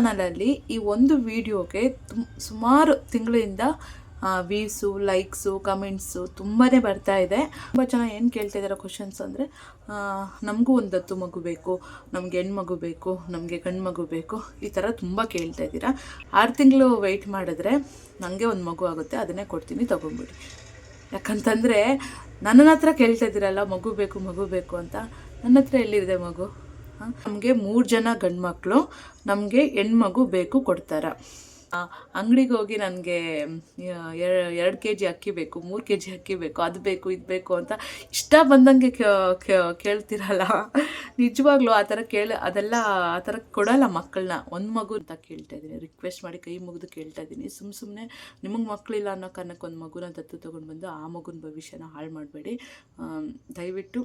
ಚಾನಲಲ್ಲಿ ಈ ಒಂದು ವಿಡಿಯೋಗೆ ತುಮ್, ಸುಮಾರು ತಿಂಗಳಿಂದ ವ್ಯೂಸು ಲೈಕ್ಸು ಕಮೆಂಟ್ಸು ತುಂಬಾ ಬರ್ತಾ ಇದೆ. ತುಂಬ ಜನ ಏನು ಕೇಳ್ತಾ ಇದ್ದಾರೆ ಕ್ವಶನ್ಸ್ ಅಂದರೆ ನಮಗೂ ಒಂದು ಹತ್ತು ಮಗು ಬೇಕು, ನಮಗೆ ಹೆಣ್ಮಗು ಬೇಕು, ನಮಗೆ ಗಂಡು ಮಗು ಬೇಕು, ಈ ಥರ ತುಂಬ ಕೇಳ್ತಾ ಇದ್ದೀರಾ. ಆರು ತಿಂಗಳು ವೆಯ್ಟ್ ಮಾಡಿದ್ರೆ ನನಗೆ ಒಂದು ಮಗು ಆಗುತ್ತೆ, ಅದನ್ನೇ ಕೊಡ್ತೀನಿ ತೊಗೊಂಬಿಡಿ ಯಾಕಂತಂದರೆ ನನ್ನ ಹತ್ರ ಕೇಳ್ತಾ ಇದ್ದೀರಲ್ಲ, ಮಗು ಬೇಕು ಮಗು ಬೇಕು ಅಂತ ನನ್ನ ಹತ್ರ ಎಲ್ಲಿದೆ ಮಗು? ನಮಗೆ ಮೂರು ಜನ ಗಂಡು ಮಕ್ಕಳು ನಮಗೆ ಹೆಣ್ಮಗು ಬೇಕು ಕೊಡ್ತಾರ. ಅಂಗಡಿಗೆ ಹೋಗಿ ನನಗೆ ಎರಡು ಕೆ ಜಿ ಅಕ್ಕಿ ಬೇಕು, ಮೂರು ಕೆ ಜಿ ಅಕ್ಕಿ ಬೇಕು, ಅದು ಬೇಕು, ಇದು ಬೇಕು ಅಂತ ಇಷ್ಟ ಬಂದಂಗೆ ಕೇಳ್ತಿರಲ್ಲ. ನಿಜವಾಗ್ಲೂ ಆ ಥರ ಕೇಳ, ಅದೆಲ್ಲ ಆ ಥರ ಕೊಡಲ್ಲ ಮಕ್ಕಳನ್ನ ಒಂದು ಮಗು ಅಂತ ಕೇಳ್ತಾ ಇದ್ದೀನಿ. ರಿಕ್ವೆಸ್ಟ್ ಮಾಡಿ ಕೈ ಮುಗಿದು ಕೇಳ್ತಾ ಇದ್ದೀನಿ. ಸುಮ್ಮ ಸುಮ್ಮನೆ ನಿಮಗೆ ಮಕ್ಕಳಿಲ್ಲ ಅನ್ನೋ ಕಾರಣಕ್ಕೆ ಒಂದು ಮಗುನ ದತ್ತು ತೊಗೊಂಡು ಬಂದು ಆ ಮಗುನ ಭವಿಷ್ಯನ ಹಾಳು ಮಾಡಬೇಡಿ. ದಯವಿಟ್ಟು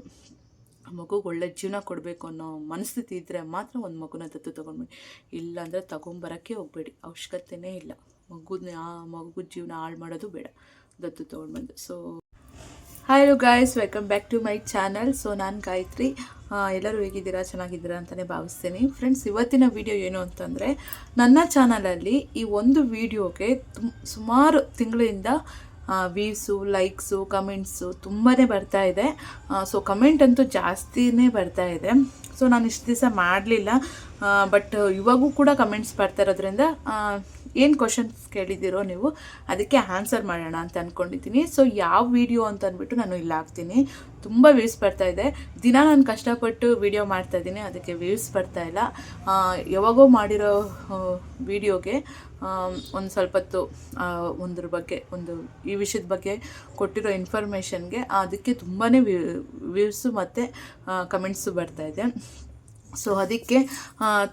ಮಗುಗೆ ಒಳ್ಳೆ ಜೀವನ ಕೊಡಬೇಕು ಅನ್ನೋ ಮನಸ್ಥಿತಿ ಇದ್ದರೆ ಮಾತ್ರ ಒಂದು ಮಗುನ ದತ್ತು ತೊಗೊಂಡ್ಬಿಡಿ. ಇಲ್ಲಾಂದರೆ ತೊಗೊಂಬರೋಕ್ಕೆ ಹೋಗಬೇಡಿ. ಅವಶ್ಯಕತೆನೇ ಇಲ್ಲ. ಮಗುನ ಆ ಮಗು ಜೀವನ ಹಾಳು ಮಾಡೋದು ಬೇಡ. ದತ್ತು ತೊಗೊಂಡ್ಬಂದು. So hi guys welcome back to my channel so ನಾನು ಗಾಯತ್ರಿ. ಎಲ್ಲರೂ ಹೇಗಿದ್ದೀರಾ? ಚೆನ್ನಾಗಿದ್ದೀರಾ ಅಂತಲೇ ಭಾವಿಸ್ತೀನಿ. ಫ್ರೆಂಡ್ಸ್ ಇವತ್ತಿನ ವಿಡಿಯೋ ಏನು ಅಂತಂದರೆ, ನನ್ನ ಚಾನಲಲ್ಲಿ ಈ ಒಂದು ವಿಡಿಯೋಗೆ ಸುಮಾರು ತಿಂಗಳಿಂದ ವ್ಯೂಸು ಲೈಕ್ಸು ಕಮೆಂಟ್ಸು ತುಂಬಾ ಬರ್ತಾ ಇದೆ. ಸೊ ಕಮೆಂಟ್ ಅಂತೂ ಜಾಸ್ತಿನೇ ಬರ್ತಾ ಇದೆ. ಸೊ ನಾನು ಇಷ್ಟು ದಿವಸ ಮಾಡಲಿಲ್ಲ. ಬಟ್ ಇವಾಗೂ ಕೂಡ ಕಮೆಂಟ್ಸ್ ಬರ್ತಾ ಇರೋದ್ರಿಂದ ಏನು ಕ್ವಶನ್ಸ್ ಕೇಳಿದ್ದೀರೋ ನೀವು ಅದಕ್ಕೆ ಆನ್ಸರ್ ಮಾಡೋಣ ಅಂತ ಅಂದ್ಕೊಂಡಿದ್ದೀನಿ ಸೊ ಯಾವ ವಿಡಿಯೋ ಅಂತ ಅಂದ್ಬಿಟ್ಟು ನಾನು ಇಲ್ಲಿ ಹಾಕ್ತೀನಿ. ತುಂಬ ವ್ಯೂಸ್ ಬರ್ತಾ ಇದೆ. ದಿನ ನಾನು ಕಷ್ಟಪಟ್ಟು ವಿಡಿಯೋ ಮಾಡ್ತಾ ಇದ್ದೀನಿ. ಅದಕ್ಕೆ ವ್ಯೂಸ್ ಬರ್ತಾ ಇಲ್ಲ. ಯಾವಾಗೋ ಮಾಡಿರೋ ವಿಡಿಯೋಗೆ ಒಂದು ಸ್ವಲ್ಪ ಹೊತ್ತು ಒಂದ್ರ ಬಗ್ಗೆ, ಒಂದು ಈ ವಿಷಯದ ಬಗ್ಗೆ ಕೊಟ್ಟಿರೋ ಇನ್ಫಾರ್ಮೇಷನ್ಗೆ ಅದಕ್ಕೆ ತುಂಬಾ ವ್ಯೂಸು ಮತ್ತು ಕಮೆಂಟ್ಸು ಬರ್ತಾಯಿದೆ ಸೊ ಅದಕ್ಕೆ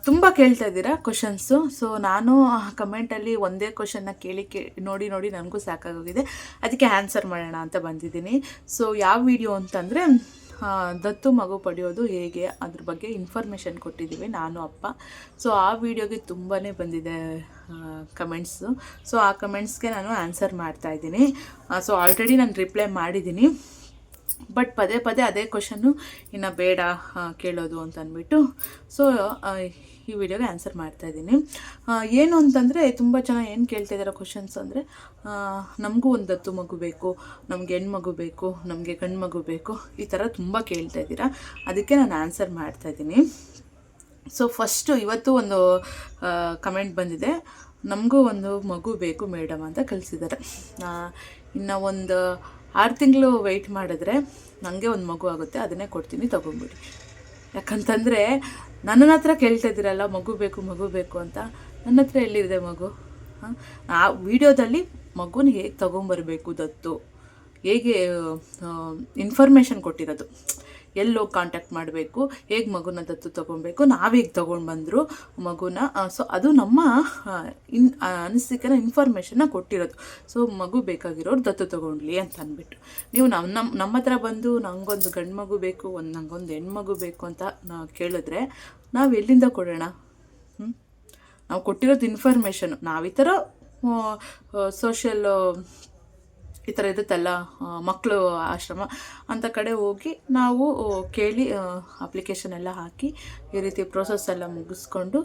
ತುಂಬ ಕೇಳ್ತಾ ಇದ್ದೀರಾ ಕ್ವಶನ್ಸು ಸೊ ನಾನು ಕಮೆಂಟಲ್ಲಿ ಒಂದೇ ಕ್ವಶನ್ನ ಕೇಳಿ ಕೇ, ನೋಡಿ ನೋಡಿ ನನಗೂ ಸಾಕಾಗೋಗಿದೆ. ಅದಕ್ಕೆ ಆನ್ಸರ್ ಮಾಡೋಣ ಅಂತ ಬಂದಿದ್ದೀನಿ. ಸೊ ಯಾವ ವಿಡಿಯೋ ಅಂತಂದರೆ ದತ್ತು ಮಗು ಪಡೆಯೋದು ಹೇಗೆ? ಅದ್ರ ಬಗ್ಗೆ ಇನ್ಫಾರ್ಮೇಷನ್ ಕೊಟ್ಟಿದ್ದೀವಿ ನಾನು, ಅಪ್ಪ. ಸೊ ಆ ವಿಡಿಯೋಗೆ ತುಂಬಾ ಬಂದಿದೆ ಕಮೆಂಟ್ಸು ಸೊ ಆ ಕಮೆಂಟ್ಸ್ಗೆ ನಾನು ಆನ್ಸರ್ ಮಾಡ್ತಾ ಇದ್ದೀನಿ. ಸೊ ಆಲ್ರೆಡಿ ನಾನು ರಿಪ್ಲೈ ಮಾಡಿದ್ದೀನಿ. ಬಟ್ ಪದೇ ಪದೇ ಅದೇ ಕ್ವಶನ್ನು ಇನ್ನು ಬೇಡ ಕೇಳೋದು ಅಂತ ಅಂದ್ಬಿಟ್ಟು. ಸೊ ಈ ವಿಡಿಯೋಗೆ ಆನ್ಸರ್ ಮಾಡ್ತಾ ಇದ್ದೀನಿ. ಏನು ಅಂತಂದರೆ ತುಂಬ ಜನ ಏನು ಕೇಳ್ತಾ ಇದ್ದಾರೆ ಕ್ವಶನ್ಸ್ ಅಂದರೆ ನಮಗೂ ಒಂದು ದತ್ತು ಮಗು ಬೇಕು, ನಮಗೆ ಹೆಣ್ಮಗು ಬೇಕು, ನಮಗೆ ಗಂಡು ಮಗು ಬೇಕು, ಈ ಥರ ತುಂಬ ಕೇಳ್ತಾ ಇದ್ದೀರಾ? ಅದಕ್ಕೆ ನಾನು ಆನ್ಸರ್ ಮಾಡ್ತಾ ಇದ್ದೀನಿ. ಸೊ ಫಸ್ಟು ಇವತ್ತು ಒಂದು ಕಮೆಂಟ್ ಬಂದಿದೆ. ನಮಗೂ ಒಂದು ಮಗು ಬೇಕು ಮೇಡಮ್ ಅಂತ ಕಳಿಸಿದ್ದಾರೆ. ಇನ್ನು ಒಂದು ಆರು ತಿಂಗಳು ವೆಯ್ಟ್ ಮಾಡಿದ್ರೆ ನನಗೆ ಒಂದು ಮಗು ಆಗುತ್ತೆ, ಅದನ್ನೇ ಕೊಡ್ತೀನಿ ತೊಗೊಂಬಿಡಿ ಯಾಕಂತಂದರೆ ನನ್ನ ಹತ್ರ ಕೇಳ್ತಾ ಇದ್ದೀರಲ್ಲ, ಮಗು ಬೇಕು ಮಗು ಬೇಕು ಅಂತ. ನನ್ನ ಹತ್ರ ಎಲ್ಲಿದೆ ಮಗು? ಆ ವಿಡಿಯೋದಲ್ಲಿ ಮಗುನ ಹೇಗೆ ತೊಗೊಂಬರ್ಬೇಕು ದತ್ತು? ಹೇಗೆ ಇನ್ಫಾರ್ಮೇಷನ್ ಕೊಟ್ಟಿರೋದು? ಎಲ್ಲೋಗಿ ಕಾಂಟ್ಯಾಕ್ಟ್ ಮಾಡಬೇಕು, ಹೇಗೆ ಮಗುನ ದತ್ತು ತೊಗೊಬೇಕು ನಾವು ಹೇಗೆ ತೊಗೊಂಡು ಬಂದರು ಮಗುನ. ಸೊ ಅದು ನಮ್ಮ ಇನ್ ಅನಿಸಿಕೆನ ಇನ್ಫಾರ್ಮೇಷನ್ನ ಕೊಟ್ಟಿರೋದು. ಸೊ ಮಗು ಬೇಕಾಗಿರೋರು ದತ್ತು ತೊಗೊಂಡ್ಲಿ ಅಂತ ಅಂದ್ಬಿಟ್ಟು. ನೀವು ನಮ್ಮ ನಮ್ಮ ನಮ್ಮ ಹತ್ರ ಬಂದು ನಂಗೊಂದು ಗಂಡು ಮಗು ಬೇಕು, ಒಂದು, ನಂಗೊಂದು ಹೆಣ್ಮಗು ಬೇಕು ಅಂತ ನಾವು ಕೇಳಿದ್ರೆ ನಾವು ಎಲ್ಲಿಂದ ಕೊಡೋಣ? ಹ್ಞೂ ನಾವು ಕೊಟ್ಟಿರೋದು ಇನ್ಫಾರ್ಮೇಷನು ನಾವು ಈ ಥರ ಸೋಷಿಯಲ್ ಈ ಥರ ಇರುತ್ತಲ್ಲ ಮಕ್ಕಳು ಆಶ್ರಮ ಅಂತ ಕಡೆ ಹೋಗಿ ನಾವು ಕೇಳಿ ಅಪ್ಲಿಕೇಶನ್ ಎಲ್ಲ ಹಾಕಿ ಈ ರೀತಿ ಪ್ರೋಸೆಸ್ ಎಲ್ಲ ಮುಗಿಸ್ಕೊಂಡು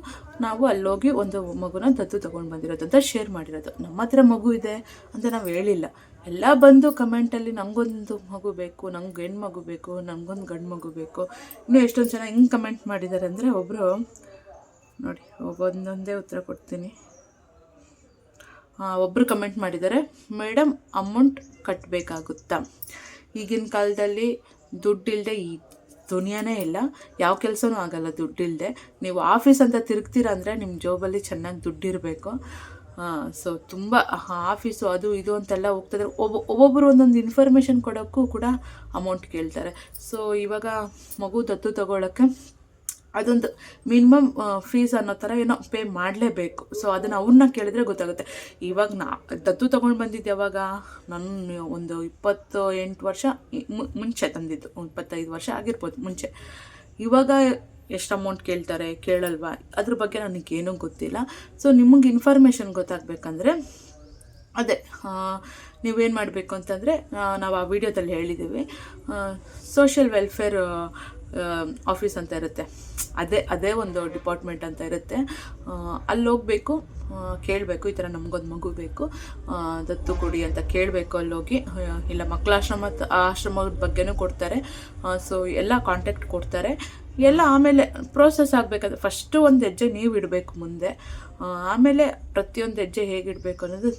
ನಾವು ಅಲ್ಲೋಗಿ ಒಂದು ಮಗುನ ದತ್ತು ತೊಗೊಂಡು ಬಂದಿರೋದು ಅಂತ ಶೇರ್ ಮಾಡಿರೋದು. ನಮ್ಮ ಹತ್ರ ಮಗು ಇದೆ ಅಂತ ನಾವು ಹೇಳಿಲ್ಲ. ಎಲ್ಲ ಬಂದು ಕಮೆಂಟಲ್ಲಿ ನನಗೊಂದು ಮಗು ಬೇಕು, ನಂಗೆ ಹೆಣ್ಣು ಮಗು ಬೇಕು ನನಗೊಂದು ಗಂಡು ಮಗು ಬೇಕು, ಇನ್ನೂ ಎಷ್ಟೊಂದು ಜನ ಹಿಂಗೆ ಕಮೆಂಟ್ ಮಾಡಿದ್ದಾರೆ ಅಂದರೆ ಒಬ್ಬರು ನೋಡಿ ಒಂದೊಂದೇ ಉತ್ತರ ಕೊಡ್ತೀನಿ. ಒಬ್ಬರು ಕಮೆಂಟ್ ಮಾಡಿದ್ದಾರೆ ಮೇಡಮ್ ಅಮೌಂಟ್ ಕಟ್ಟಬೇಕಾಗುತ್ತಾ ಈಗಿನ ಕಾಲದಲ್ಲಿ ದುಡ್ಡಿಲ್ಲದೆ ಈ ದುನಿಯಾನೇ ಇಲ್ಲ, ಯಾವ ಕೆಲಸನೂ ಆಗಲ್ಲ ದುಡ್ಡಿಲ್ಲದೆ ನೀವು ಆಫೀಸ್ ಅಂತ ತಿರುಗ್ತೀರ ಅಂದರೆ ನಿಮ್ಮ ಜಾಬಲ್ಲಿ ಚೆನ್ನಾಗಿ ದುಡ್ಡಿರಬೇಕು. ಸೊ ತುಂಬ ಆಫೀಸು ಅದು ಇದು ಅಂತೆಲ್ಲ ಹೋಗ್ತಿದ್ರೆ ಒಬ್ಬ ಒಬ್ಬೊಬ್ಬರು ಒಂದೊಂದು ಇನ್ಫಾರ್ಮೇಷನ್ ಕೊಡೋಕ್ಕೂ ಕೂಡ ಅಮೌಂಟ್ ಕೇಳ್ತಾರೆ. ಸೊ ಇವಾಗ ಮಗು ದತ್ತು ತಗೊಳ್ಳೋಕ್ಕೆ ಅದೊಂದು ಮಿನಿಮಮ್ ಫೀಸ್ ಅನ್ನೋ ಥರ ಏನೋ ಪೇ ಮಾಡಲೇಬೇಕು. ಸೊ ಅದನ್ನು ಅವ್ರನ್ನ ಕೇಳಿದ್ರೆ ಗೊತ್ತಾಗುತ್ತೆ. ಇವಾಗ ನಾ, ದತ್ತು ತೊಗೊಂಡು ಬಂದಿದ್ದು ಯಾವಾಗ? ನಾನು, ಒಂದು ಇಪ್ಪತ್ತು ಎಂಟು ವರ್ಷ ಮುಂಚೆ ತಂದಿದ್ದು. ಇಪ್ಪತ್ತೈದು ವರ್ಷ ಆಗಿರ್ಬೋದು ಮುಂಚೆ. ಇವಾಗ ಎಷ್ಟು ಅಮೌಂಟ್ ಕೇಳ್ತಾರೆ, ಕೇಳಲ್ವಾ? ಅದ್ರ ಬಗ್ಗೆ ನನಗೇನೂ ಗೊತ್ತಿಲ್ಲ. ಸೊ ನಿಮಗೆ ಇನ್ಫಾರ್ಮೇಷನ್ ಗೊತ್ತಾಗಬೇಕಂದ್ರೆ, ಅದೇ ನೀವೇನು ಮಾಡಬೇಕು ಅಂತಂದರೆ ನಾವು ಆ ವಿಡಿಯೋದಲ್ಲಿ ಹೇಳಿದ್ದೀವಿ ಸೋಷಿಯಲ್ ವೆಲ್ಫೇರ್ ಆಫೀಸ್ ಅಂತ ಇರುತ್ತೆ. ಅದೇ ಅದೇ ಒಂದು ಡಿಪಾರ್ಟ್ಮೆಂಟ್ ಅಂತ ಇರುತ್ತೆ. ಅಲ್ಲಿ ಹೋಗಬೇಕು ಕೇಳಬೇಕು, ಈ ಥರ ನಮಗೊಂದು ಮಗು ಬೇಕು. ದತ್ತು ಕೊಡಿ ಅಂತ ಕೇಳಬೇಕು ಅಲ್ಲೋಗಿ. ಹೋಗಿ ಇಲ್ಲ ಮಕ್ಕಳ ಆಶ್ರಮ ಆಶ್ರಮದ ಬಗ್ಗೆನೂ ಕೊಡ್ತಾರೆ. ಸೊ ಎಲ್ಲ ಕಾಂಟ್ಯಾಕ್ಟ್ ಕೊಡ್ತಾರೆ. ಎಲ್ಲ ಆಮೇಲೆ ಪ್ರೋಸೆಸ್ ಆಗಬೇಕಾದ್ರೆ ಫಸ್ಟು ಒಂದು ಹೆಜ್ಜೆ ನೀವು ಇಡಬೇಕು ಮುಂದೆ. ಆಮೇಲೆ ಪ್ರತಿಯೊಂದು ಹೆಜ್ಜೆ ಹೇಗಿಡಬೇಕು ಅನ್ನೋದು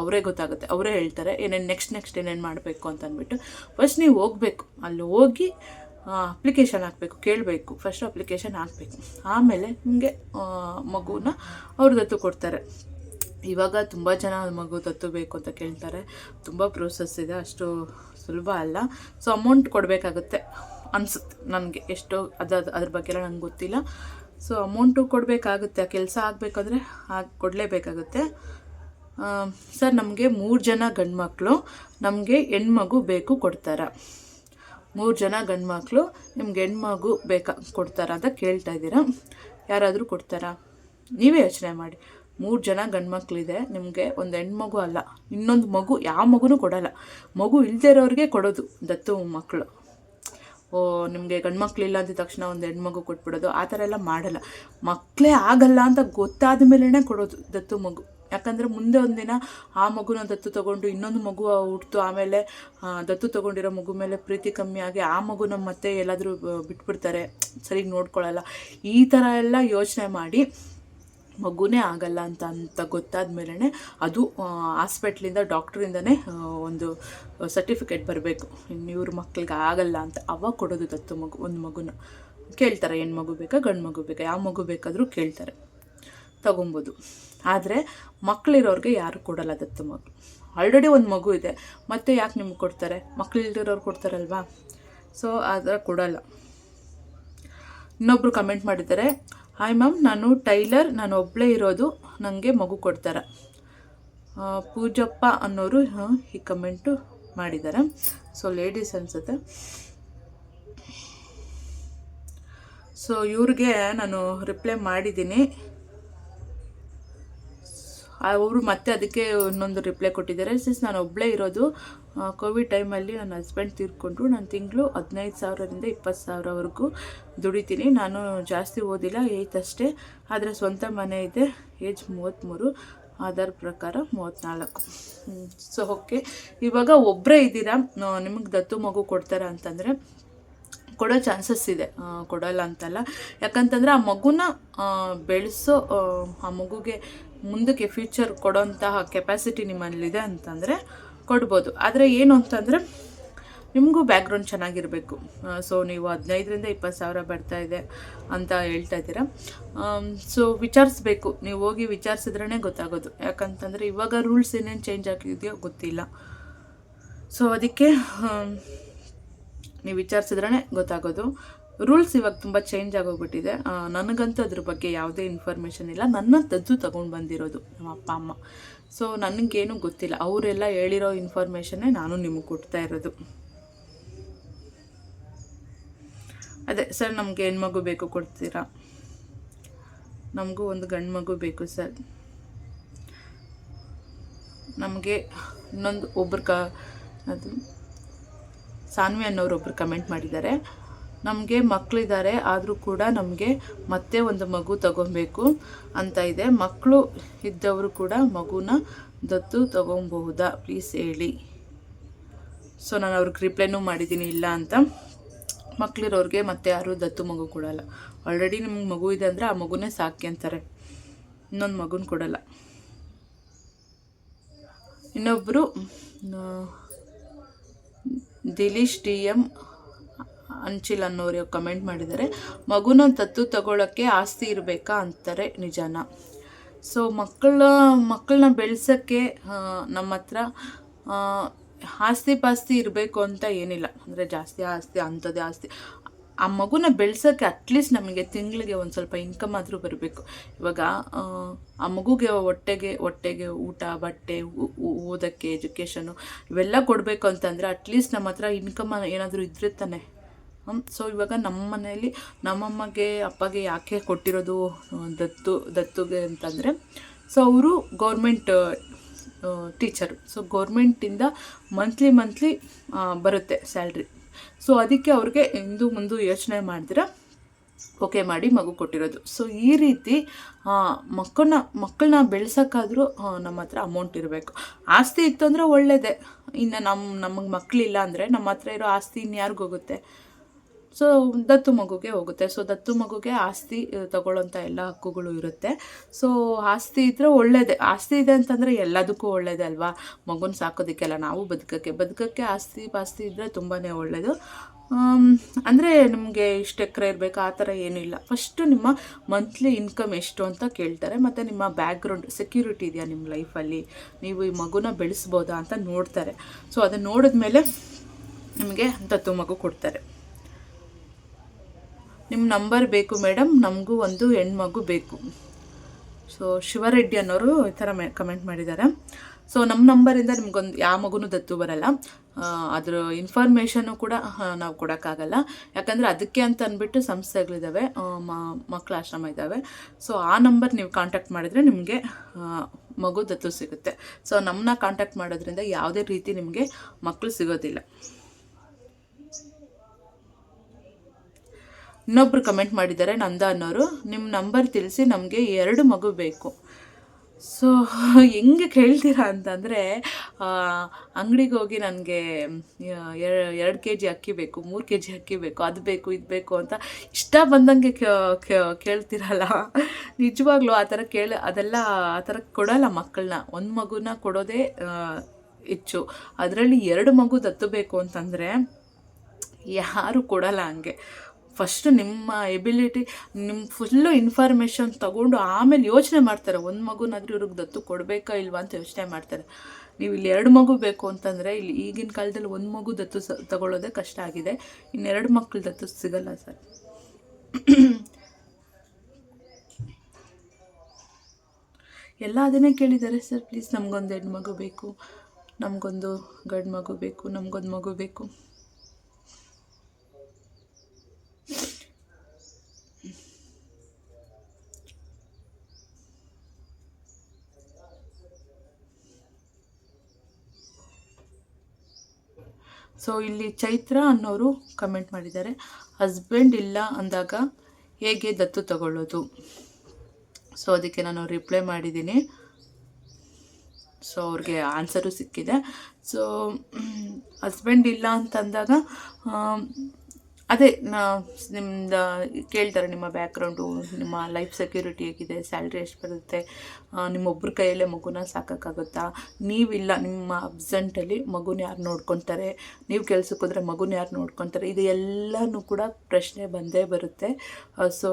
ಅವರೇ ಗೊತ್ತಾಗುತ್ತೆ. ಅವರೇ ಹೇಳ್ತಾರೆ, ಏನೇನು ನೆಕ್ಸ್ಟ್ ನೆಕ್ಸ್ಟ್ ಏನೇನು ಮಾಡಬೇಕು ಅಂತ ಅಂದ್ಬಿಟ್ಟು ಫಸ್ಟ್ ನೀವು ಹೋಗಬೇಕು. ಅಲ್ಲಿ ಹೋಗಿ ಅಪ್ಲಿಕೇಶನ್ ಹಾಕಬೇಕು, ಕೇಳಬೇಕು. ಫಸ್ಟ್ ಅಪ್ಲಿಕೇಶನ್ ಹಾಕಬೇಕು. ಆಮೇಲೆ ನಿಮಗೆ ಮಗುನ ಅವ್ರ ದತ್ತು ಕೊಡ್ತಾರೆ. ಇವಾಗ ತುಂಬ ಜನ ಮಗು ದತ್ತು ಬೇಕು ಅಂತ ಕೇಳ್ತಾರೆ. ತುಂಬ ಪ್ರೋಸೆಸ್ ಇದೆ, ಅಷ್ಟು ಸುಲಭ ಅಲ್ಲ. ಸೊ ಅಮೌಂಟ್ ಕೊಡಬೇಕಾಗುತ್ತೆ ಅನಿಸುತ್ತೆ ನನಗೆ. ಎಷ್ಟು, ಅದು ಅದು, ಅದ್ರ ಬಗ್ಗೆ ಎಲ್ಲ ನಂಗೆ ಗೊತ್ತಿಲ್ಲ. ಸೊ ಅಮೌಂಟು ಕೊಡಬೇಕಾಗುತ್ತೆ. ಆ ಕೆಲಸ ಆಗಬೇಕಂದ್ರೆ ಹಾಗೆ ಕೊಡಲೇಬೇಕಾಗುತ್ತೆ. ಸರ್, ನಮಗೆ ಮೂರು ಜನ ಗಂಡು ಮಕ್ಕಳು ನಮಗೆ ಹೆಣ್ಮಗು ಬೇಕು ಕೊಡ್ತಾರಾ. ಮೂರು ಜನ ಗಂಡು ಮಕ್ಕಳು ನಿಮ್ಗೆ ಹೆಣ್ಮಗು ಬೇಕಾ ಕೊಡ್ತಾರಾ ಅಂತ ಕೇಳ್ತಾ ಇದ್ದೀರಾ? ಯಾರಾದರೂ ಕೊಡ್ತಾರಾ? ನೀವೇ ಯೋಚನೆ ಮಾಡಿ. ಮೂರು ಜನ ಗಂಡು ಮಕ್ಕಳಿದೆ ನಿಮಗೆ ಒಂದು ಹೆಣ್ಮಗು ಅಲ್ಲ, ಇನ್ನೊಂದು ಮಗು ಯಾವ ಮಗುನೂ ಕೊಡಲ್ಲ. ಮಗು ಇಲ್ಲದೇ ಇರೋರಿಗೆ ಕೊಡೋದು ದತ್ತು ಮಕ್ಕಳು ಓ, ನಿಮಗೆ ಗಂಡು ಮಕ್ಳಿಲ್ಲ ಅಂದ ತಕ್ಷಣ ಒಂದು ಹೆಣ್ಮಗು ಕೊಟ್ಬಿಡೋದು, ಆ ಥರ ಎಲ್ಲ ಮಾಡಲ್ಲ. ಮಕ್ಕಳೇ ಆಗಲ್ಲ ಅಂತ ಗೊತ್ತಾದ ಮೇಲೇ ಕೊಡೋದು ದತ್ತು ಮಗು. ಯಾಕಂದರೆ ಮುಂದೆ ಒಂದಿನ ಆ ಮಗುನ ದತ್ತು ತಗೊಂಡು ಇನ್ನೊಂದು ಮಗು ಹುಟ್ಟಿತು ಆಮೇಲೆ ದತ್ತು ತಗೊಂಡಿರೋ ಮಗು ಮೇಲೆ ಪ್ರೀತಿ ಕಮ್ಮಿಯಾಗಿ ಆ ಮಗುನ ಮತ್ತೆ ಎಲ್ಲಾದರೂ ಬಿಟ್ಬಿಡ್ತಾರೆ. ಸರಿಗೆ ನೋಡ್ಕೊಳ್ಳಲ್ಲ ಈ ಥರ ಎಲ್ಲ ಯೋಚನೆ ಮಾಡಿ ಮಗುನೇ ಆಗಲ್ಲ ಅಂತ ಅಂತ ಗೊತ್ತಾದ ಮೇಲೇ ಅದು ಹಾಸ್ಪಿಟ್ಲಿಂದ ಡಾಕ್ಟ್ರಿಂದನೇ ಒಂದು ಸರ್ಟಿಫಿಕೇಟ್ ಬರಬೇಕು. ಇವ್ರ ಮಕ್ಳಿಗೆ ಆಗಲ್ಲ ಅಂತ. ಅವಾಗ ಕೊಡೋದು ದತ್ತು ಮಗು, ಒಂದು ಮಗುನ. ಕೇಳ್ತಾರೆ ಹೆಣ್ಮಗು ಬೇಕಾ ಗಂಡು ಮಗು ಬೇಕಾ? ಯಾವ ಮಗು ಬೇಕಾದರೂ ಕೇಳ್ತಾರೆ. ತಗೊಬೋದು. ಆದರೆ ಮಕ್ಕಳಿರೋರಿಗೆ ಯಾರು ಕೊಡಲ್ಲ ದತ್ತು ಮಗು? ಆಲ್ರೆಡಿ ಒಂದು ಮಗು ಇದೆ. ಮತ್ತೆ ಯಾಕೆ ನಿಮ್ಗೆ ಕೊಡ್ತಾರೆ? ಮಕ್ಕಳಿಲ್ದಿರೋರು ಕೊಡ್ತಾರಲ್ವಾ? ಸೊ ಆದರೆ ಕೊಡಲ್ಲ. ಇನ್ನೊಬ್ಬರು ಕಮೆಂಟ್ ಮಾಡಿದ್ದಾರೆ ಹಾಯ್ ಮ್ಯಾಮ್ ನಾನು ಟೈಲರ್ ನಾನು ಒಬ್ಬಳೇ ಇರೋದು ನನಗೆ ಮಗು ಕೊಡ್ತಾರೆ. ಪೂಜಪ್ಪ ಅನ್ನೋರು ಈ ಕಮೆಂಟು ಮಾಡಿದ್ದಾರೆ. ಸೊ ಲೇಡೀಸ್ ಅನ್ಸುತ್ತೆ. ಸೊ ಇವ್ರಿಗೆ ನಾನು ರಿಪ್ಲೈ ಮಾಡಿದ್ದೀನಿ. ಅವರು ಮತ್ತೆ ಅದಕ್ಕೆ ಇನ್ನೊಂದು ರಿಪ್ಲೈ ಕೊಟ್ಟಿದ್ದಾರೆ. ಸಿಸ್ ನಾನು ಒಬ್ಬಳೇ ಇರೋದು ಕೋವಿಡ್ ಟೈಮಲ್ಲಿ ನನ್ನ ಹಸ್ಬೆಂಡ್ ತೀರ್ಕೊಂಡ್ರು. ನಾನು ತಿಂಗಳು ಹದಿನೈದು ಸಾವಿರದಿಂದ ಇಪ್ಪತ್ತು ಸಾವಿರವರೆಗೂ ದುಡಿತೀನಿ. ನಾನು ಜಾಸ್ತಿ ಓದಿಲ್ಲ ಏಯ್ತ್ ಅಷ್ಟೇ. ಆದರೆ ಸ್ವಂತ ಮನೆ ಇದೆ ಏಜ್ ಮೂವತ್ತ್ಮೂರು ಆಧಾರ್ ಪ್ರಕಾರ ಮೂವತ್ತ್ನಾಲ್ಕು ಸೊ ಓಕೆ ಇವಾಗ ಒಬ್ಬರೇ ಇದ್ದೀರಾ? ನಿಮಗೆ ದತ್ತು ಮಗು ಕೊಡ್ತಾರೆ ಅಂತಂದರೆ, ಕೊಡೋ ಚಾನ್ಸಸ್ ಇದೆ. ಕೊಡೋಲ್ಲ ಅಂತಲ್ಲ. ಯಾಕಂತಂದರೆ ಆ ಮಗುನ ಬೆಳೆಸೋ ಆ ಮಗುಗೆ ಮುಂದಕ್ಕೆ ಫ್ಯೂಚರ್ ಕೊಡೋಂತಹ ಕೆಪಾಸಿಟಿ ನಿಮ್ಮಲ್ಲಿದೆ ಅಂತಂದರೆ ಕೊಡ್ಬೋದು. ಆದರೆ ಏನು ಅಂತಂದರೆ ನಿಮಗೂ ಬ್ಯಾಕ್ಗ್ರೌಂಡ್ ಚೆನ್ನಾಗಿರಬೇಕು. ಸೊ ನೀವು ಹದಿನೈದರಿಂದ ಇಪ್ಪತ್ತು ಸಾವಿರ ಬರ್ತಾ ಇದೆ ಅಂತ ಹೇಳ್ತಾ ಇದ್ದೀರಾ. ಸೊ ವಿಚಾರಿಸ್ಬೇಕು. ನೀವು ಹೋಗಿ ವಿಚಾರಿಸಿದ್ರೇ ಗೊತ್ತಾಗೋದು. ಯಾಕಂತಂದರೆ ಇವಾಗ ರೂಲ್ಸ್ ಏನೇನು ಚೇಂಜ್ ಆಗಿದೆಯೋ ಗೊತ್ತಿಲ್ಲ. ಸೊ ಅದಕ್ಕೆ ನೀವು ವಿಚಾರಿಸಿದ್ರೇ ಗೊತ್ತಾಗೋದು. ರೂಲ್ಸ್ ಇವಾಗ ತುಂಬ ಚೇಂಜ್ ಆಗೋಗ್ಬಿಟ್ಟಿದೆ. ನನಗಂತೂ ಅದ್ರ ಬಗ್ಗೆ ಯಾವುದೇ ಇನ್ಫಾರ್ಮೇಷನ್ ಇಲ್ಲ. ನನ್ನ ತದ್ದು ತಗೊಂಡು ಬಂದಿರೋದು ನಮ್ಮ ಅಪ್ಪ, ಅಮ್ಮ. ಸೊ ನನಗೇನು ಗೊತ್ತಿಲ್ಲ. ಅವರೆಲ್ಲ ಹೇಳಿರೋ ಇನ್ಫಾರ್ಮೇಷನ್ನೇ ನಾನು ನಿಮಗೆ ಕೊಡ್ತಾ ಇರೋದು. ಅದೇ, ಸರ್, ನಮಗೆ ಹೆಣ್ಮಗು ಬೇಕು ಕೊಡ್ತೀರಾ? ನಮಗೂ ಒಂದು ಗಂಡು ಮಗು ಬೇಕು, ಸರ್. ನಮಗೆ ಇನ್ನೊಂದು ಒಬ್ರು ಕ ಅದು, ಸಾನ್ವಿ ಅನ್ನೋರು ಒಬ್ರು ಕಮೆಂಟ್ ಮಾಡಿದ್ದಾರೆ. ನಮಗೆ ಮಕ್ಕಳಿದ್ದಾರೆ ಆದರೂ ಕೂಡ ನಮಗೆ ಮತ್ತೆ ಒಂದು ಮಗು ತಗೊಬೇಕು ಅಂತ ಇದೆ. ಮಕ್ಕಳು ಇದ್ದವರು ಕೂಡ ಮಗುನ ದತ್ತು ತಗೊಬಹುದಾ? ಪ್ಲೀಸ್ ಹೇಳಿ. ಸೊ ನಾನು ಅವ್ರಿಗೆ ರಿಪ್ಲೈನೂ ಮಾಡಿದ್ದೀನಿ, ಇಲ್ಲ ಅಂತ. ಮಕ್ಕಳಿರೋರಿಗೆ ಮತ್ತೆ ಯಾರೂ ದತ್ತು ಮಗು ಕೊಡಲ್ಲ. ಆಲ್ರೆಡಿ ನಿಮ್ಗೆ ಮಗು ಇದೆ ಅಂದರೆ ಆ ಮಗುನೇ ಸಾಕಿ ಅಂತಾರೆ. ಇನ್ನೊಂದು ಮಗುನ ಕೊಡಲ್ಲ. ಇನ್ನೊಬ್ಬರು ದಿಲೀಶ್ ಡಿ ಎಂ ಅಂಚಿಲ್ ಅನ್ನೋರು ಕಮೆಂಟ್ ಮಾಡಿದ್ದಾರೆ. ಮಗುನ ದತ್ತು ತಗೊಳ್ಳೋಕ್ಕೆ ಆಸ್ತಿ ಇರಬೇಕಾ ಅಂತಾರೆ ನಿಜಾನ. ಸೊ ಮಕ್ಕಳ ಮಕ್ಕಳನ್ನ ಬೆಳೆಸೋಕ್ಕೆ ನಮ್ಮ ಹತ್ರ ಆಸ್ತಿ ಪಾಸ್ತಿ ಇರಬೇಕು ಅಂತ ಏನಿಲ್ಲ. ಅಂದರೆ ಜಾಸ್ತಿ ಆಸ್ತಿ ಅಂಥದ್ದೇ ಆಸ್ತಿ. ಆ ಮಗುನ ಬೆಳೆಸೋಕ್ಕೆ ಅಟ್ಲೀಸ್ಟ್ ನಮಗೆ ತಿಂಗಳಿಗೆ ಒಂದು ಸ್ವಲ್ಪ ಇನ್ಕಮ್ ಆದರೂ ಬರಬೇಕು. ಇವಾಗ ಆ, ಮಗುಗೆ ಹೊಟ್ಟೆಗೆ ಹೊಟ್ಟೆಗೆ ಊಟ ಬಟ್ಟೆ ಓದೋಕ್ಕೆ ಎಜುಕೇಷನು ಇವೆಲ್ಲ ಕೊಡಬೇಕು ಅಂತಂದರೆ ಅಟ್ಲೀಸ್ಟ್ ನಮ್ಮ ಹತ್ರ ಇನ್ಕಮ್ ಏನಾದರೂ ಇದ್ರೆ ತಾನೆ. ಸೊ ಇವಾಗ ನಮ್ಮ ಮನೆಯಲ್ಲಿ ನಮ್ಮಮ್ಮಗೆ, ಅಪ್ಪಗೆ ಯಾಕೆ ಕೊಟ್ಟಿರೋದು ದತ್ತು, ದತ್ತುಗೆ ಅಂತಂದರೆ ಸೊ ಅವರು ಗೌರ್ಮೆಂಟ್ ಟೀಚರು ಸೊ ಗೌರ್ಮೆಂಟಿಂದ ಮಂತ್ಲಿ ಮಂತ್ಲಿ ಬರುತ್ತೆ ಸ್ಯಾಲ್ರಿ ಸೊ ಅದಕ್ಕೆ ಅವ್ರಿಗೆ ಇಂದು ಮುಂದೆ ಯೋಚನೆ ಮಾಡಿದ್ರೆ ಓಕೆ ಮಾಡಿ ಮಗು ಕೊಟ್ಟಿರೋದು. ಸೊ ಈ ರೀತಿ ಮಕ್ಕಳನ್ನ ಮಕ್ಕಳನ್ನ ಬೆಳೆಸೋಕ್ಕಾದರೂ ನಮ್ಮ ಹತ್ರ ಅಮೌಂಟ್ ಇರಬೇಕು. ಆಸ್ತಿ ಇತ್ತು ಅಂದರೆ ಒಳ್ಳೆಯದೇ ಇನ್ನು ನಮ್ಮ ನಮಗೆ ಮಕ್ಕಳಿಲ್ಲ ಅಂದರೆ ನಮ್ಮ ಹತ್ರ ಇರೋ ಆಸ್ತಿ ಇನ್ಯಾರಿಗೂ ಹೋಗುತ್ತೆ? ಸೊ ದತ್ತು ಮಗುಗೆ ಹೋಗುತ್ತೆ. ಸೊ ದತ್ತು ಮಗುಗೆ ಆಸ್ತಿ ತಗೊಳ್ಳೋಂಥ ಎಲ್ಲ ಹಕ್ಕುಗಳು ಇರುತ್ತೆ. ಸೊ ಆಸ್ತಿ ಇದ್ದರೆ ಒಳ್ಳೇದೇ. ಆಸ್ತಿ ಇದೆ ಅಂತಂದರೆ ಎಲ್ಲದಕ್ಕೂ ಒಳ್ಳೇದೇ ಅಲ್ವಾ? ಮಗುನ ಸಾಕೋದಕ್ಕೆಲ್ಲ ನಾವು ಬದುಕೋಕ್ಕೆ. ಬದುಕೋಕ್ಕೆ ಆಸ್ತಿ ಪಾಸ್ತಿ ಇದ್ದರೆ ತುಂಬಾ ಒಳ್ಳೆಯದು ಅಂದರೆ ನಿಮಗೆ ಇಷ್ಟು ಎಕರೆ ಇರಬೇಕು? ಆ ಥರ ಇಲ್ಲ ಫಸ್ಟು ನಿಮ್ಮ ಮಂತ್ಲಿ ಇನ್ಕಮ್ ಎಷ್ಟು ಅಂತ ಕೇಳ್ತಾರೆ. ಮತ್ತು ನಿಮ್ಮ ಬ್ಯಾಕ್ಗ್ರೌಂಡ್ ಸೆಕ್ಯೂರಿಟಿ ಇದೆಯಾ ನಿಮ್ಮ ಲೈಫಲ್ಲಿ? ನೀವು ಈ ಮಗುನ ಬೆಳೆಸ್ಬೋದಾ ಅಂತ ನೋಡ್ತಾರೆ. ಸೊ ಅದನ್ನು ನೋಡಿದ್ಮೇಲೆ ನಿಮಗೆ ದತ್ತು ಮಗು ಕೊಡ್ತಾರೆ. ನಿಮ್ಮ ನಂಬರ್ ಬೇಕು ಮೇಡಮ್, ನಮಗೂ ಒಂದು ಹೆಣ್ಮಗು ಬೇಕು. ಸೊ ಶಿವರೆಡ್ಡಿ ಅನ್ನೋರು ಈ ಥರ ಮೆ ಕಮೆಂಟ್ ಮಾಡಿದ್ದಾರೆ. ಸೊ ನಮ್ಮ ನಂಬರಿಂದ ನಿಮ್ಗೊಂದು ಯಾವ ಮಗುನೂ ದತ್ತು ಬರಲ್ಲ. ಅದರ ಇನ್ಫಾರ್ಮೇಷನ್ನು ಕೂಡ ನಾವು ಕೊಡೋಕ್ಕಾಗಲ್ಲ. ಯಾಕಂದರೆ ಅದಕ್ಕೆ ಅಂತ ಅಂದ್ಬಿಟ್ಟು ಸಂಸ್ಥೆಗಳಿದ್ದಾವೆ ಮಕ್ಕಳ ಆಶ್ರಮ ಇದ್ದಾವೆ ಸೊ ಆ ನಂಬರ್ ನೀವು ಕಾಂಟ್ಯಾಕ್ಟ್ ಮಾಡಿದರೆ ನಿಮಗೆ ಮಗು ದತ್ತು ಸಿಗುತ್ತೆ. ಸೊ ನಮ್ಮನ್ನ ಕಾಂಟ್ಯಾಕ್ಟ್ ಮಾಡೋದ್ರಿಂದ ಯಾವುದೇ ರೀತಿ ನಿಮಗೆ ಮಕ್ಕಳು ಸಿಗೋದಿಲ್ಲ. ಇನ್ನೊಬ್ರು ಕಮೆಂಟ್ ಮಾಡಿದ್ದಾರೆ ನಂದ ಅನ್ನೋರು ನಿಮ್ಮ ನಂಬರ್ ತಿಳಿಸಿ ನಮಗೆ ಎರಡು ಮಗು ಬೇಕು. ಸೊ ಹೆಂಗೆ ಕೇಳ್ತೀರಾ ಅಂತಂದರೆ ಅಂಗಡಿಗೆ ಹೋಗಿ ನನಗೆ ಎರಡು ಕೆ ಜಿ ಅಕ್ಕಿ ಬೇಕು, ಮೂರು ಕೆ ಜಿ ಅಕ್ಕಿ ಬೇಕು, ಅದು ಬೇಕು, ಇದು ಬೇಕು ಅಂತ ಇಷ್ಟ ಬಂದಂಗೆ ಕೇಳ್ತಿರಲ್ಲ? ನಿಜವಾಗ್ಲೂ ಆ ಥರ ಕೇಳ, ಅದೆಲ್ಲ ಆ ಥರ ಕೊಡೋಲ್ಲ ಮಕ್ಕಳನ್ನ. ಒಂದು ಮಗುನ ಕೊಡೋದೇ ಹೆಚ್ಚು. ಅದರಲ್ಲಿ ಎರಡು ಮಗು ದತ್ತು ಬೇಕು ಅಂತಂದರೆ, ಯಾರು ಕೊಡಲ್ಲ ಹಂಗೆ. ಫಸ್ಟ್ ನಿಮ್ಮ ಎಬಿಲಿಟಿ ನಿಮ್ಮ ಫುಲ್ಲು ಇನ್ಫಾರ್ಮೇಷನ್ ತಗೊಂಡು ಆಮೇಲೆ ಯೋಚನೆ ಮಾಡ್ತಾರೆ, ಒಂದು ಮಗುನಾದ್ರೂ ಇವ್ರಿಗೆ ದತ್ತು ಕೊಡಬೇಕಾ ಇಲ್ವಾ ಅಂತ ಯೋಚನೆ ಮಾಡ್ತಾರೆ. ನೀವು ಇಲ್ಲಿ ಎರಡು ಮಗು ಬೇಕು ಅಂತಂದರೆ ಇಲ್ಲಿ ಈಗಿನ ಕಾಲದಲ್ಲಿ ಒಂದು ಮಗು ದತ್ತು ಸ, ತಗೊಳ್ಳೋದೇ ಕಷ್ಟ ಆಗಿದೆ. ಇನ್ನೆರಡು ಮಕ್ಕಳು ದತ್ತು ಸಿಗಲ್ಲ ಸರ್. ಎಲ್ಲ ಅದನ್ನೇ ಕೇಳಿದ್ದಾರೆ ಸರ್. ಪ್ಲೀಸ್ ನಮಗೊಂದು ಹೆಣ್ಣು ಮಗು ಬೇಕು, ನಮಗೊಂದು ಗಂಡು ಮಗು ಬೇಕು, ನಮಗೊಂದು ಮಗು ಬೇಕು. ಸೊ ಇಲ್ಲಿ ಚೈತ್ರ ಅನ್ನೋರು ಕಮೆಂಟ್ ಮಾಡಿದ್ದಾರೆ. ಹಸ್ಬೆಂಡ್ ಇಲ್ಲ ಅಂದಾಗ ಹೇಗೆ ದತ್ತು ತಗೊಳ್ಳೋದು? ಸೊ ಅದಕ್ಕೆ ನಾನು ರಿಪ್ಲೈ ಮಾಡಿದ್ದೀನಿ. ಸೊ ಅವ್ರಿಗೆ ಆನ್ಸರು ಸಿಕ್ಕಿದೆ. ಸೊ ಹಸ್ಬೆಂಡ್ ಇಲ್ಲ ಅಂತಂದಾಗ ಅದೇ ನಿಮ್ದು ಕೇಳ್ತಾರೆ ನಿಮ್ಮ ಬ್ಯಾಕ್ಗ್ರೌಂಡು ನಿಮ್ಮ ಲೈಫ್ ಸೆಕ್ಯೂರಿಟಿ ಹೇಗಿದೆ ಸ್ಯಾಲ್ರಿ ಎಷ್ಟು ಬರುತ್ತೆ ನಿಮ್ಮೊಬ್ಬರ ಕೈಯಲ್ಲೇ ಮಗುನ ಸಾಕೋಕ್ಕಾಗುತ್ತಾ? ನೀವಿಲ್ಲ, ನಿಮ್ಮ ಅಬ್ಸೆಂಟಲ್ಲಿ ಮಗುನ ಯಾರು ನೋಡ್ಕೊತಾರೆ? ನೀವು ಕೆಲ್ಸಕ್ಕೆ ಹೋದರೆ ಮಗುನ ಯಾರು ನೋಡ್ಕೊತಾರೆ? ಇದು ಎಲ್ಲನೂ ಕೂಡ ಪ್ರಶ್ನೆ ಬಂದೇ ಬರುತ್ತೆ. ಸೊ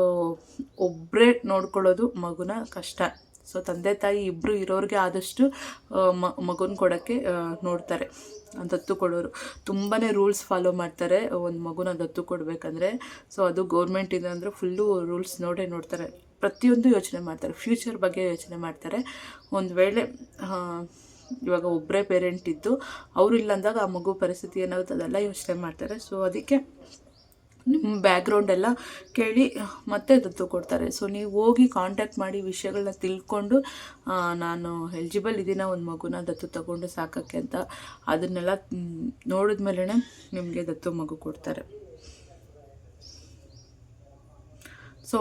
ಒಬ್ಬರೇ ನೋಡ್ಕೊಳ್ಳೋದು ಮಗುನ ಕಷ್ಟ. ಸೊ ತಂದೆ ತಾಯಿ ಇಬ್ಬರು ಇರೋರಿಗೆ ಆದಷ್ಟು ಮಗುನ ಕೊಡೋಕ್ಕೆ ನೋಡ್ತಾರೆ ದತ್ತು ಕೊಡೋರು ತುಂಬಾ ರೂಲ್ಸ್ ಫಾಲೋ ಮಾಡ್ತಾರೆ, ಒಂದು ಮಗುನ ದತ್ತು ಕೊಡಬೇಕಂದ್ರೆ. ಸೊ ಅದು ಗೌರ್ಮೆಂಟಿಂದ ಅಂದರೆ ಫುಲ್ಲು ರೂಲ್ಸ್ ನೋಡೇ ನೋಡ್ತಾರೆ. ಪ್ರತಿಯೊಂದು ಯೋಚನೆ ಮಾಡ್ತಾರೆ, ಫ್ಯೂಚರ್ ಬಗ್ಗೆ ಯೋಚನೆ ಮಾಡ್ತಾರೆ. ಒಂದು ವೇಳೆ ಇವಾಗ ಒಬ್ಬರೇ ಪೇರೆಂಟ್ ಇದ್ದು, ಅವರು ಇಲ್ಲಂದಾಗ ಆ ಮಗು ಪರಿಸ್ಥಿತಿ ಏನಾಗುತ್ತೆ ಅದೆಲ್ಲ ಯೋಚನೆ ಮಾಡ್ತಾರೆ. ಸೊ ಅದಕ್ಕೆ ನಿಮ್ಮ ಬ್ಯಾಕ್ಗ್ರೌಂಡ್ ಎಲ್ಲ ಕೇಳಿ ಮತ್ತೆ ದತ್ತು ಕೊಡ್ತಾರೆ. ಸೊ ನೀವು ಹೋಗಿ ಕಾಂಟ್ಯಾಕ್ಟ್ ಮಾಡಿ ವಿಷಯಗಳನ್ನ ತಿಳ್ಕೊಂಡು ನಾನು ಎಲಿಜಿಬಲ್ ಇದ್ದೀನ ಒಂದು ಮಗುನ ದತ್ತು ತಗೊಂಡು ಸಾಕೋಕ್ಕೆ ಅಂತ ಅದನ್ನೆಲ್ಲ ನೋಡಿದ ಮೇಲೇ ನಿಮಗೆ ದತ್ತು ಮಗು ಕೊಡ್ತಾರೆ. ಸೊ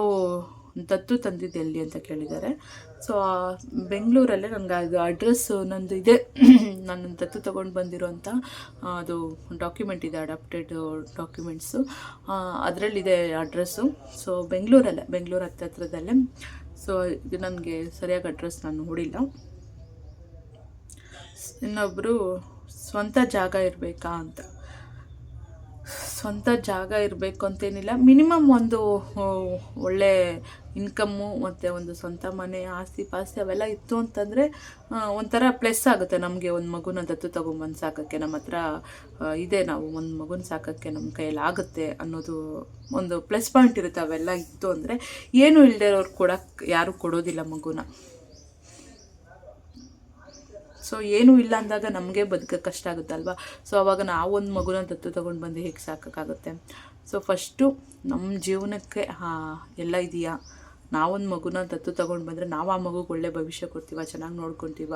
ದತ್ತು ತಂದಿದ್ದು ಎಲ್ಲಿ ಅಂತ ಕೇಳಿದ್ದಾರೆ. ಸೊ ಬೆಂಗಳೂರಲ್ಲೇ ನನಗೆ ಅದು ಅಡ್ರೆಸ್ಸು ನಂದು ಇದೆ. ನಾನು ದತ್ತು ತೊಗೊಂಡು ಬಂದಿರೋಂಥ ಅದು ಡಾಕ್ಯುಮೆಂಟ್ ಇದೆ ಅಡಾಪ್ಟೆಡ್ ಡಾಕ್ಯುಮೆಂಟ್ಸು ಅದರಲ್ಲಿದೆ ಅಡ್ರೆಸ್ಸು ಸೊ ಬೆಂಗಳೂರಲ್ಲೇ, ಬೆಂಗಳೂರು ಹತ್ತಿರ ಹತ್ರದಲ್ಲೇ ಸೊ ಇದು ನನಗೆ ಸರಿಯಾಗಿ ಅಡ್ರೆಸ್ ನಾನು ನೋಡಿಲ್ಲ. ಇನ್ನೊಬ್ಬರು ಸ್ವಂತ ಜಾಗ ಇರಬೇಕಾ ಅಂತ. ಸ್ವಂತ ಜಾಗ ಇರಬೇಕು ಅಂತೇನಿಲ್ಲ. ಮಿನಿಮಮ್ ಒಂದು ಒಳ್ಳೆ ಇನ್ಕಮ್ಮು ಮತ್ತು ಒಂದು ಸ್ವಂತ ಮನೆ, ಆಸ್ತಿ ಪಾಸ್ತಿ ಅವೆಲ್ಲ ಇತ್ತು ಅಂತಂದರೆ ಒಂಥರ ಪ್ಲಸ್ ಆಗುತ್ತೆ ನಮಗೆ ಒಂದು ಮಗುನ ದತ್ತು ತೊಗೊಂಬಂದು ಸಾಕೋಕ್ಕೆ. ನಮ್ಮ ಹತ್ರ ಇದೆ ನಾವು ಒಂದು ಮಗುನ ಸಾಕೋಕ್ಕೆ ನಮ್ಮ ಕೈಯಲ್ಲಿ ಆಗುತ್ತೆ ಅನ್ನೋದು ಒಂದು ಪ್ಲಸ್ ಪಾಯಿಂಟ್ ಇರುತ್ತೆ ಅವೆಲ್ಲ ಇತ್ತು ಅಂದರೆ ಏನೂ ಇಲ್ಲದೆ ಇರೋರು ಕೊಡೋಕ್ಕೆ ಯಾರೂ ಕೊಡೋದಿಲ್ಲ ಮಗುನ. ಸೊ ಏನೂ ಇಲ್ಲ ಅಂದಾಗ ನಮಗೆ ಬದುಕೋ ಕಷ್ಟ ಆಗುತ್ತಲ್ವಾ? ಸೊ ಅವಾಗ ನಾವೊಂದು ಮಗುನ ದತ್ತು ತೊಗೊಂಡು ಬಂದು ಹೇಗೆ ಸಾಕೋಕ್ಕಾಗುತ್ತೆ? ಸೊ ಫಸ್ಟು ನಮ್ಮ ಜೀವನಕ್ಕೆ ಎಲ್ಲ ಇದೆಯಾ? ನಾವೊಂದು ಮಗುನ ದತ್ತು ತಗೊಂಡು ಬಂದರೆ ನಾವು ಆ ಮಗುಗೆ ಒಳ್ಳೆ ಭವಿಷ್ಯ ಕೊಡ್ತೀವ, ಚೆನ್ನಾಗಿ ನೋಡ್ಕೊತೀವ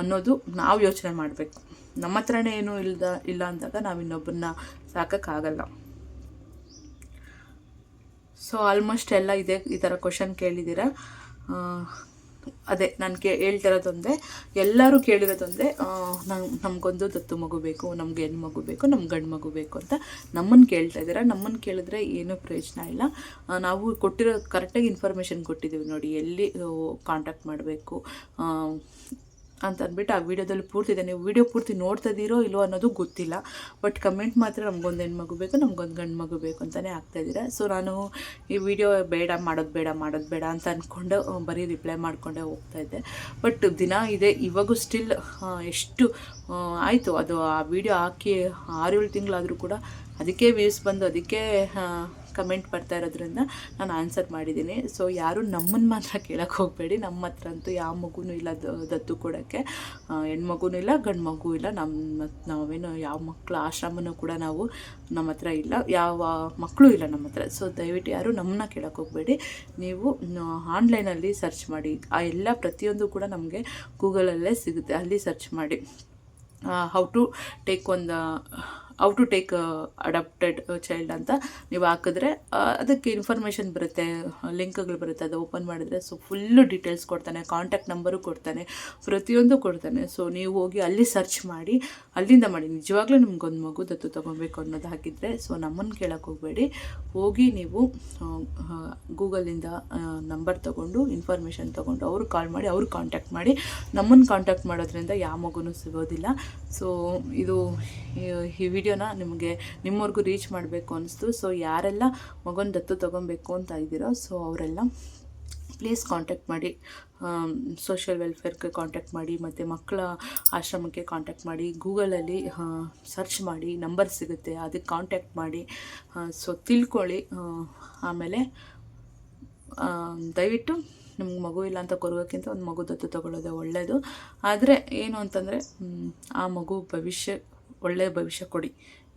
ಅನ್ನೋದು ನಾವು ಯೋಚನೆ ಮಾಡಬೇಕು. ನಮ್ಮ ಹತ್ರನೇ ಏನೂ ಇಲ್ಲದ ಇಲ್ಲ ಅಂದಾಗ ನಾವು ಇನ್ನೊಬ್ಬರನ್ನ ಸಾಕೋಕ್ಕಾಗಲ್ಲ. ಸೊ ಆಲ್ಮೋಸ್ಟ್ ಎಲ್ಲ ಇದೆ, ಈ ಥರ ಕ್ವಶನ್ ಕೇಳಿದ್ದೀರಾ? ಅದೇ, ನಾನು ಕೇ ಹೇಳ್ತಿರೋದೊಂದೇ ಎಲ್ಲರೂ ಕೇಳಿರೋದೊಂದೇ ನಂಗೆ ನಮಗೊಂದು ದತ್ತು ಮಗು ಬೇಕು, ನಮ್ಗೆ ಹೆಣ್ಣು ಮಗು ಬೇಕು, ನಮ್ಗೆ ಗಂಡು ಮಗು ಬೇಕು ಅಂತ ನಮ್ಮನ್ನು ಕೇಳ್ತಾ ಇದ್ದೀರಾ? ನಮ್ಮನ್ನು ಕೇಳಿದ್ರೆ ಏನೂ ಪ್ರಯೋಜನ ಇಲ್ಲ. ನಾವು ಕೊಟ್ಟಿರೋ ಕರೆಕ್ಟಾಗಿ ಇನ್ಫಾರ್ಮೇಷನ್ ಕೊಟ್ಟಿದ್ದೀವಿ ನೋಡಿ, ಎಲ್ಲಿ ಕಾಂಟ್ಯಾಕ್ಟ್ ಮಾಡಬೇಕು ಅಂತ ಅಂದ್ಬಿಟ್ಟು ಆ ವಿಡಿಯೋದಲ್ಲಿ ಪೂರ್ತಿ ಇದೆ ನೀವು ವಿಡಿಯೋ ಪೂರ್ತಿ ನೋಡ್ತಾ ಇದ್ದೀರೋ ಇಲ್ಲೋ ಅನ್ನೋದು ಗೊತ್ತಿಲ್ಲ. ಬಟ್ ಕಮೆಂಟ್ ಮಾತ್ರ ನಮಗೊಂದು ಹೆಣ್ಮಗು ಬೇಕು, ನಮಗೊಂದು ಗಂಡು ಮಗು ಬೇಕು ಅಂತಲೇ ಆಗ್ತಾ ಇದ್ದೀರಾ. ಸೊ ನಾನು ಈ ವಿಡಿಯೋ ಬೇಡ, ಮಾಡೋದು ಬೇಡ ಮಾಡೋದು ಬೇಡ ಅಂತ ಅಂದ್ಕೊಂಡು ಬರೀ ರಿಪ್ಲೈ ಮಾಡ್ಕೊಂಡೇ ಹೋಗ್ತಾ ಇದ್ದೆ. ಬಟ್ ದಿನ ಇದೆ, ಇವಾಗೂ ಸ್ಟಿಲ್ ಎಷ್ಟು ಆಯಿತು. ಅದು ಆ ವಿಡಿಯೋ ಹಾಕಿ ಆರು ಏಳು ತಿಂಗಳಾದರೂ ಕೂಡ ಅದಕ್ಕೆ ವ್ಯೂಸ್ ಬಂದು, ಅದಕ್ಕೆ ಕಮೆಂಟ್ ಬರ್ತಾ ಇರೋದ್ರಿಂದ ನಾನು ಆನ್ಸರ್ ಮಾಡಿದ್ದೀನಿ. ಸೊ ಯಾರು ನಮ್ಮನ್ನು ಮಾತ್ರ ಕೇಳಕ್ಕೆ ಹೋಗಬೇಡಿ. ನಮ್ಮ ಹತ್ರ ಅಂತೂ ಯಾವ ಮಗುನೂ ಇಲ್ಲ ದತ್ತು ಕೊಡೋಕ್ಕೆ. ಹೆಣ್ಮಗೂ ಇಲ್ಲ ಗಂಡು ಮಗು ಇಲ್ಲ ನಮ್ಮ ನಾವೇನು ಯಾವ ಮಕ್ಕಳ ಆಶ್ರಮನೂ ಕೂಡ ನಾವು ನಮ್ಮ ಹತ್ರ ಇಲ್ಲ. ಯಾವ ಮಕ್ಕಳು ಇಲ್ಲ ನಮ್ಮ ಹತ್ರ. ಸೊ ದಯವಿಟ್ಟು ಯಾರು ನಮ್ಮನ್ನ ಕೇಳಕ್ಕೆ ಹೋಗಬೇಡಿ. ನೀವು ಆನ್ಲೈನಲ್ಲಿ ಸರ್ಚ್ ಮಾಡಿ. ಆ ಎಲ್ಲ ಪ್ರತಿಯೊಂದು ಕೂಡ ನಮಗೆ ಗೂಗಲಲ್ಲೇ ಸಿಗುತ್ತೆ. ಅಲ್ಲಿ ಸರ್ಚ್ ಮಾಡಿ. ಹೌ ಟು ಟೇಕ್ ಒಂದು how to take adopted child ಅಂತ ನೀವು ಹಾಕಿದ್ರೆ ಅದಕ್ಕೆ ಇನ್ಫಾರ್ಮೇಷನ್ ಬರುತ್ತೆ ಲಿಂಕ್ಗಳು ಬರುತ್ತೆ, ಅದು ಓಪನ್ ಮಾಡಿದರೆ. ಸೊ ಫುಲ್ಲು ಡೀಟೇಲ್ಸ್ ಕೊಡ್ತಾನೆ ಕಾಂಟ್ಯಾಕ್ಟ್ ನಂಬರು ಕೊಡ್ತಾನೆ, ಪ್ರತಿಯೊಂದು ಕೊಡ್ತಾನೆ. ಸೊ ನೀವು ಹೋಗಿ ಅಲ್ಲಿ ಸರ್ಚ್ ಮಾಡಿ, ಅಲ್ಲಿಂದ ಮಾಡಿ. ನಿಜವಾಗ್ಲೂ ನಿಮ್ಗೊಂದು ಮಗು ದತ್ತು ತೊಗೊಬೇಕು ಅನ್ನೋದು ಹಾಕಿದರೆ ಸೊ ನಮ್ಮನ್ನು ಕೇಳಕ್ಕೆ ಹೋಗಬೇಡಿ. ಹೋಗಿ ನೀವು ಗೂಗಲಿಂದ ನಂಬರ್ ತೊಗೊಂಡು ಇನ್ಫಾರ್ಮೇಷನ್ ತೊಗೊಂಡು, ಅವ್ರು ಕಾಲ್ ಮಾಡಿ, ಅವ್ರು ಕಾಂಟ್ಯಾಕ್ಟ್ ಮಾಡಿ. ನಮ್ಮನ್ನು ಕಾಂಟ್ಯಾಕ್ಟ್ ಮಾಡೋದ್ರಿಂದ ಯಾವ ಮಗುನೂ ಸಿಗೋದಿಲ್ಲ. ಸೊ ಇದು, ಈ ವಿಡಿಯೋನ ನಿಮಗೆ ನಿಮ್ಮವ್ರಿಗೂ ರೀಚ್ ಮಾಡಬೇಕು ಅನಿಸ್ತು. ಸೊ ಯಾರೆಲ್ಲ ಮಗನ ದತ್ತು ತೊಗೊಬೇಕು ಅಂತ ಇದ್ದೀರೋ ಸೊ ಅವರೆಲ್ಲ ಪ್ಲೀಸ್ ಕಾಂಟ್ಯಾಕ್ಟ್ ಮಾಡಿ ಸೋಷಿಯಲ್ ವೆಲ್ಫೇರ್ಗೆ ಕಾಂಟ್ಯಾಕ್ಟ್ ಮಾಡಿ, ಮತ್ತು ಮಕ್ಕಳ ಆಶ್ರಮಕ್ಕೆ ಕಾಂಟ್ಯಾಕ್ಟ್ ಮಾಡಿ ಗೂಗಲಲ್ಲಿ ಸರ್ಚ್ ಮಾಡಿ ನಂಬರ್ ಸಿಗುತ್ತೆ, ಅದಕ್ಕೆ ಕಾಂಟ್ಯಾಕ್ಟ್ ಮಾಡಿ ಸೊ ತಿಳ್ಕೊಳ್ಳಿ ಆಮೇಲೆ ದಯವಿಟ್ಟು ನಿಮ್ಗೆ ಮಗು ಇಲ್ಲ ಅಂತ ಕೊರೋಕ್ಕಿಂತ ಒಂದು ಮಗು ದತ್ತು ತೊಗೊಳ್ಳೋದೇ ಒಳ್ಳೆಯದು ಆದರೆ, ಏನು ಅಂತಂದರೆ ಆ ಮಗು ಭವಿಷ್ಯ ಒಳ್ಳೆಯ ಭವಿಷ್ಯ ಕೊಡಿ.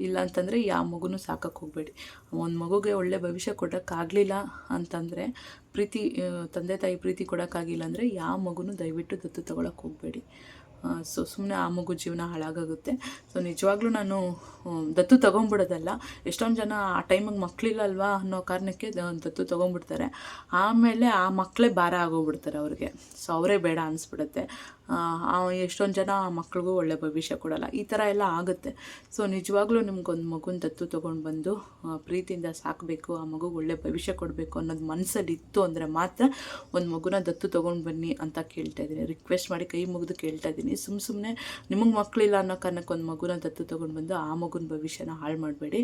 ಇಲ್ಲ ಅಂತಂದರೆ ಯಾವ ಮಗುನೂ ಸಾಕಕ್ಕೆ ಹೋಗಬೇಡಿ. ಒಂದು ಮಗುಗೆ ಒಳ್ಳೆಯ ಭವಿಷ್ಯ ಕೊಡೋಕ್ಕಾಗಲಿಲ್ಲ ಅಂತಂದರೆ ಪ್ರೀತಿ ತಂದೆ ತಾಯಿ ಪ್ರೀತಿ ಕೊಡೋಕ್ಕಾಗಿಲ್ಲ ಅಂದರೆ ಯಾವ ಮಗುನೂ ದಯವಿಟ್ಟು ದತ್ತು ತಗೊಳಕ್ಕೆ ಹೋಗಬೇಡಿ. ಸೊ ಸುಮ್ಮನೆ ಆ ಮಗು ಜೀವನ ಹಾಳಾಗುತ್ತೆ ಸೊ ನಿಜವಾಗ್ಲೂ ನಾನು ದತ್ತು ತೊಗೊಂಬಿಡೋದಲ್ಲ ಎಷ್ಟೊಂದು ಜನ ಆ ಟೈಮಿಗೆ ಮಕ್ಕಳಿಲ್ಲಲ್ವಾ ಅನ್ನೋ ಕಾರಣಕ್ಕೆ ದತ್ತು ತೊಗೊಂಬಿಡ್ತಾರೆ ಆಮೇಲೆ ಆ ಮಕ್ಕಳೇ ಭಾರ ಆಗೋಗ್ಬಿಡ್ತಾರೆ ಅವ್ರಿಗೆ. ಸೊ ಅವರೇ ಬೇಡ ಅನಿಸ್ಬಿಡುತ್ತೆ. ಎಷ್ಟೊಂದು ಜನ ಮಕ್ಳಿಗೂ ಒಳ್ಳೆ ಭವಿಷ್ಯ ಕೊಡಲ್ಲ. ಈ ಥರ ಎಲ್ಲ ಆಗುತ್ತೆ. ಸೊ ನಿಜವಾಗ್ಲೂ ನಿಮ್ಗೊಂದು ಮಗುನ ದತ್ತು ತೊಗೊಂಡು ಬಂದು ಪ್ರೀತಿಯಿಂದ ಸಾಕಬೇಕು, ಆ ಮಗುಗೆ ಒಳ್ಳೆ ಭವಿಷ್ಯ ಕೊಡಬೇಕು ಅನ್ನೋದು ಮನಸ್ಸಲ್ಲಿ ಇತ್ತು ಅಂದರೆ ಮಾತ್ರ ಒಂದು ಮಗುನ ದತ್ತು ತೊಗೊಂಡು ಬನ್ನಿ ಅಂತ ಕೇಳ್ತಾ ಇದ್ದೀನಿ. ರಿಕ್ವೆಸ್ಟ್ ಮಾಡಿ ಕೈ ಮುಗಿದು ಕೇಳ್ತಾ ಇದ್ದೀನಿ. ಸುಮ್ಮ ಸುಮ್ಮನೆ ನಿಮಗೆ ಮಕ್ಕಳಿಲ್ಲ ಅನ್ನೋ ಕಾರಣಕ್ಕೆ ಒಂದು ಮಗುನ ದತ್ತು ತೊಗೊಂಡು ಬಂದು ಆ ಮಗುನ ಭವಿಷ್ಯನ ಹಾಳು ಮಾಡಬೇಡಿ.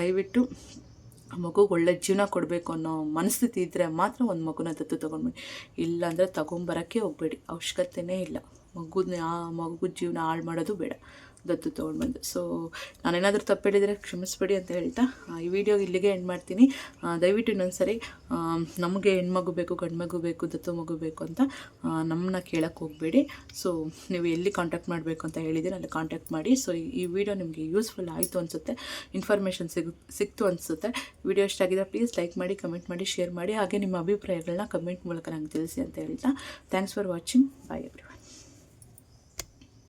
ದಯವಿಟ್ಟು ಆ ಮಗುಗೆ ಒಳ್ಳೆ ಜೀವನ ಕೊಡಬೇಕು ಅನ್ನೋ ಮನಸ್ಥಿತಿ ಇದ್ದರೆ ಮಾತ್ರ ಒಂದು ಮಗುನ ದತ್ತು ತೊಗೊಂಡ್ಬಿಡಿ. ಇಲ್ಲಾಂದರೆ ತಗೊಂಬರೋಕ್ಕೆ ಹೋಗಬೇಡಿ. ಅವಶ್ಯಕತೆಯೇ ಇಲ್ಲ. ಮಗುನ ಆ ಮಗು ಜೀವನ ಹಾಳು ಮಾಡೋದು ಬೇಡ. ದತ್ತು ತೊಗೊಂಡ್ಬಂದು. ಸೊ ನಾನೇನಾದರೂ ತಪ್ಪು ಹೇಳಿದರೆ ಕ್ಷಮಿಸ್ಬೇಡಿ ಅಂತ ಹೇಳ್ತಾ ಈ ವಿಡಿಯೋ ಇಲ್ಲಿಗೆ ಎಂಡ್ ಮಾಡ್ತೀನಿ. ದಯವಿಟ್ಟು ಇನ್ನೊಂದ್ಸರಿ ನಮಗೆ ಹೆಣ್ಮಗು ಬೇಕು ಗಂಡು ಮಗು ಬೇಕು, ದತ್ತು ಮಗು ಬೇಕು ಅಂತ ನಮ್ಮನ್ನ ಕೇಳೋಕ್ಕೆ ಹೋಗಬೇಡಿ. ಸೊ ನೀವು ಎಲ್ಲಿ ಕಾಂಟ್ಯಾಕ್ಟ್ ಮಾಡಬೇಕು ಅಂತ ಹೇಳಿದ್ದೀನಿ ಅಲ್ಲಿ ಕಾಂಟ್ಯಾಕ್ಟ್ ಮಾಡಿ. ಸೊ ಈ ವಿಡಿಯೋ ನಿಮಗೆ ಯೂಸ್ಫುಲ್ ಆಯಿತು ಅನಿಸುತ್ತೆ ಇನ್ಫಾರ್ಮೇಷನ್ ಸಿಗು, ಸಿಕ್ತು ಅನಿಸುತ್ತೆ. ವಿಡಿಯೋ ಇಷ್ಟ ಆಗಿದ್ರೆ ಪ್ಲೀಸ್ ಲೈಕ್ ಮಾಡಿ ಕಮೆಂಟ್ ಮಾಡಿ ಶೇರ್ ಮಾಡಿ, ಹಾಗೆ ನಿಮ್ಮ ಅಭಿಪ್ರಾಯಗಳನ್ನ ಕಮೆಂಟ್ ಮೂಲಕ ನಂಗೆ ತಿಳಿಸಿ ಅಂತ ಹೇಳ್ತಾ. Thanks for watching bye every